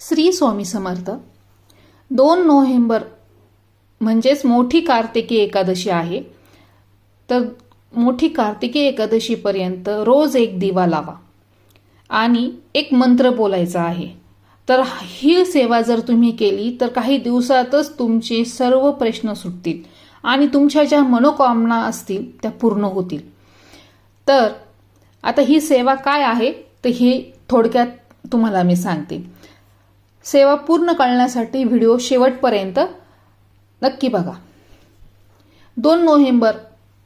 श्री स्वामी समर्थ दोन नोव्हेंबर म्हणजेच मोठी कार्तिकी एकादशी आहे तर मोठी कार्तिकी एकादशीपर्यंत रोज एक दिवा लावा. आणि एक मंत्र बोलायचा आहे. तर ही सेवा जर तुम्ही केली तर काही दिवसातच तुमचे सर्व प्रश्न सुटतील आणि तुमच्या ज्या मनोकामना असतील त्या पूर्ण होतील. तर आता ही सेवा काय आहे तर ही थोडक्यात तुम्हाला मी सांगते. सेवा पूर्ण कळण्यासाठी व्हिडिओ शेवटपर्यंत नक्की बघा. दोन नोव्हेंबर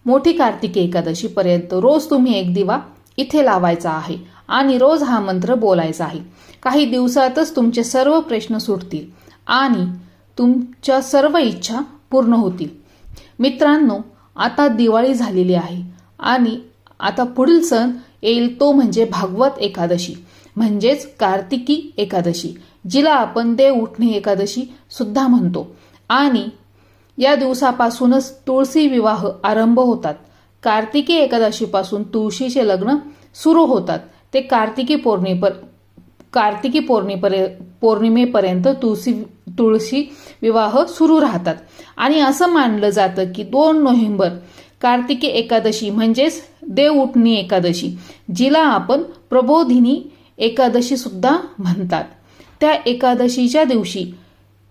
मोठी कार्तिकी एकादशीपर्यंत रोज तुम्ही एक दिवा इथे लावायचा आहे आणि रोज हा मंत्र बोलायचा आहे. काही दिवसातच तुमचे सर्व प्रश्न सुटतील आणि तुमच्या सर्व इच्छा पूर्ण होतील. मित्रांनो आता दिवाळी झालेली आहे आणि आता पुढील सण येईल तो म्हणजे भागवत एकादशी म्हणजेच कार्तिकी एकादशी. जिला आपण देव उठणे एकादशी सुद्धा म्हणतो. आणि या दिवसापासूनच तुळशी विवाह आरंभ होतात. कार्तिकी एकादशीपासून तुळशीचे लग्न सुरू होतात. ते कार्तिकी पौर्णिपर कार्तिकी पौर्णिपरे पौर्णिमेपर्यंत तुळशी तुळशी विवाह सुरू राहतात. आणि असं मानलं जातं की दोन नोव्हेंबर कार्तिकी एकादशी म्हणजेच देव उठणी एकादशी जिला आपण प्रबोधिनी एकादशी सुद्धा म्हणतात. त्या एकादशीच्या दिवशी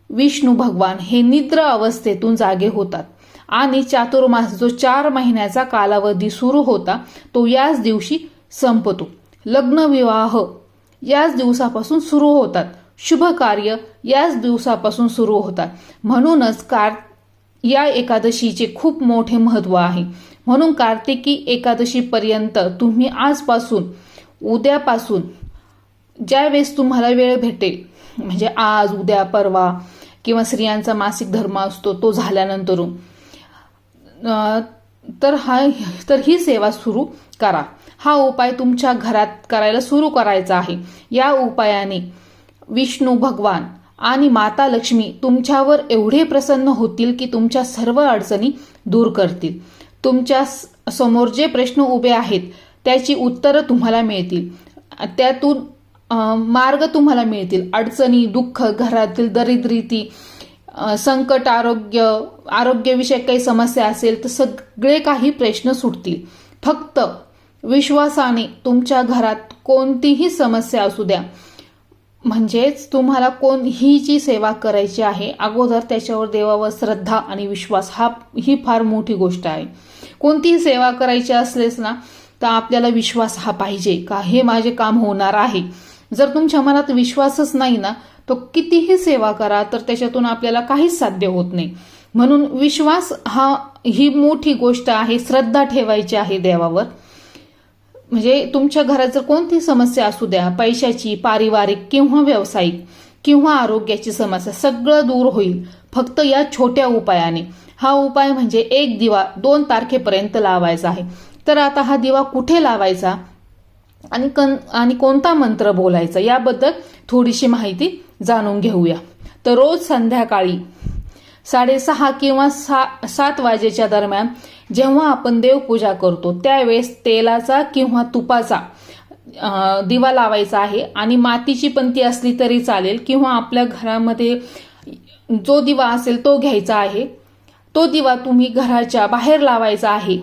विष्णू भगवान हे निद्र अवस्थेतून जागे होतात. आणि चातुर्मास जो चार महिन्याचा कालावधी सुरू होता तो याच दिवशी संपतो. लग्न विवाह याच दिवसापासून सुरू होतात. शुभ कार्य याच दिवसापासून सुरू होतात. म्हणूनच कार या एकादशीचे खूप मोठे महत्त्व आहे. म्हणून कार्तिकी एकादशीपर्यंत तुम्ही आजपासून उद्यापासून ज्यावेळेस तुम्हाला वेळ भेटेल म्हणजे आज उद्या परवा किंवा स्त्रियांचा मासिक धर्म असतो तो झाल्यानंतर तर हा तर ही सेवा सुरू करा. हा उपाय तुमच्या घरात करायला सुरू करायचा आहे. या उपायाने विष्णू भगवान आणि माता लक्ष्मी तुमच्यावर एवढे प्रसन्न होतील की तुमच्या सर्व अडचणी दूर करतील. तुमच्यासमोर जे प्रश्न उभे आहेत त्याची उत्तरं तुम्हाला मिळतील. त्यातून मार्ग तुम्हाला मिळतील. अडचणी दुःख घरातील दरिद्रीती संकट आरोग्य आरोग्यविषयक काही समस्या असेल तर सगळे काही प्रश्न सुटतील. फक्त विश्वासाने तुमच्या घरात कोणतीही समस्या असू द्या. म्हणजेच तुम्हाला कोण ही जी सेवा करायची आहे अगोदर त्याच्यावर देवावर श्रद्धा आणि विश्वास हा ही फार मोठी गोष्ट आहे. कोणतीही सेवा करायची असलेच ना तर आपल्याला विश्वास हा पाहिजे का? हे माझे काम होणार आहे. जर तुमच्या मनात विश्वासच नाही ना तो कितीही सेवा करा तर त्याच्यातून आपल्याला काहीच साध्य होत नाही. म्हणून विश्वास हा ही मोठी गोष्ट आहे श्रद्धा ठेवायची आहे देवावर. म्हणजे तुमच्या घरात जर कोणती समस्या असू द्या पैशाची पारिवारिक किंवा व्यावसायिक किंवा आरोग्याची समस्या सगळं दूर होईल फक्त या छोट्या उपायाने. हा उपाय म्हणजे एक दिवा दोन तारखेपर्यंत लावायचा आहे. तर आता हा दिवा कुठे लावायचा? आणि कन आणि कोणता मंत्र बोलायचा याबद्दल थोडीशी माहिती जाणून घेऊया. तर रोज संध्याकाळी साडेसहा किंवा सा सात वाजेच्या दरम्यान जेव्हा आपण देवपूजा करतो त्यावेळेस तेलाचा किंवा तुपाचा दिवा लावायचा आहे आणि मातीची पंती असली तरी चालेल किंवा आपल्या घरामध्ये जो दिवा असेल तो घ्यायचा आहे तो दिवा तुम्ही घराच्या बाहेर लावायचा आहे.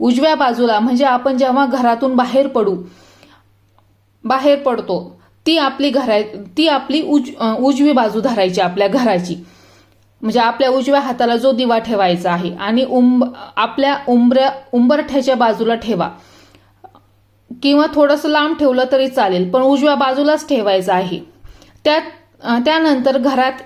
उजव्या बाजूला म्हणजे आपण जेव्हा घरातून बाहेर पडू बाहेर पडतो ती आपली घरा ती आपली उज उजवी बाजू धरायची आपल्या घराची. म्हणजे आपल्या उजव्या हाताला जो दिवा ठेवायचा आहे आणि उंब आपल्या उंबऱ्या उंबरठ्याच्या बाजूला ठेवा. किंवा थोडंसं लांब ठेवलं तरी चालेल पण उजव्या बाजूलाच ठेवायचं आहे. त्यात त्यानंतर घरात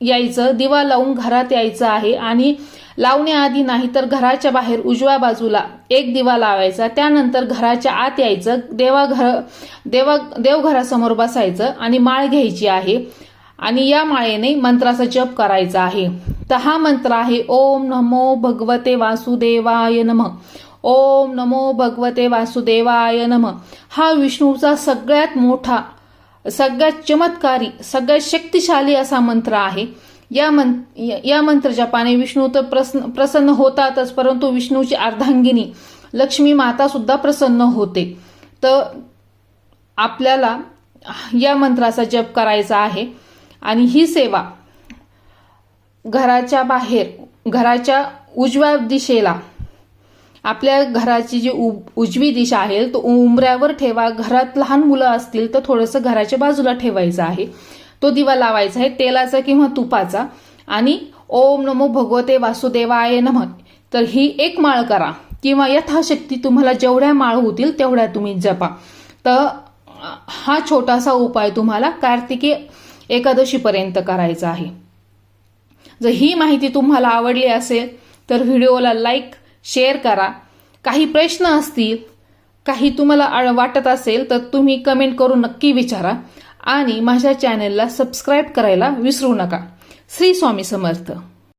यायचं दिवा लावून घरात यायचं आहे आणि लावण्याआधी नाही तर घराच्या बाहेर उजव्या बाजूला एक दिवा लावायचा त्यानंतर घराच्या आत यायचं देवाघर देवा देवघरासमोर बसायचं आणि माळ घ्यायची आहे आणि या माळेने मंत्राचा जप करायचा आहे. तर हा मंत्र आहे ओम नमो भगवते वासुदेवाय नम. ओम नमो भगवते वासुदेवाय नम. हा विष्णूचा सगळ्यात मोठा सगळ्यात चमत्कारी सगळ्यात शक्तिशाली असा मंत्र आहे. या मं या मंत्र जपाने विष्णू तर प्रसन्न प्रसन्न होतातच परंतु विष्णूची अर्धांगिनी लक्ष्मी माता सुद्धा प्रसन्न होते. तर आपल्याला या मंत्राचा जप करायचा आहे आणि ही सेवा घराच्या बाहेर घराच्या उजव्या दिशेला आपल्या घराची जी उ उजवी दिशा आहे तो उंबऱ्यावर ठेवा. घरात लहान मुलं असतील तर थोडंसं घराच्या बाजूला ठेवायचं आहे. तो दिवा लावायचा आहे तेलाचा किंवा तुपाचा. आणि ओम नमो भगवते वासुदेवाय नम. तर ही एक माळ करा किंवा यथाशक्ती तुम्हाला जेवढ्या माळ होतील तेवढ्या तुम्ही जपा. तर हा छोटासा उपाय तुम्हाला कार्तिकी एकादशीपर्यंत करायचा आहे. जर ही माहिती तुम्हाला आवडली असेल तर व्हिडिओला लाईक शेअर करा. काही प्रश्न असतील काही तुम्हाला वाटत असेल तर तुम्ही कमेंट करून नक्की विचारा. आणि माझ्या चॅनलला सबस्क्राईब करायला विसरू नका. श्री स्वामी समर्थ.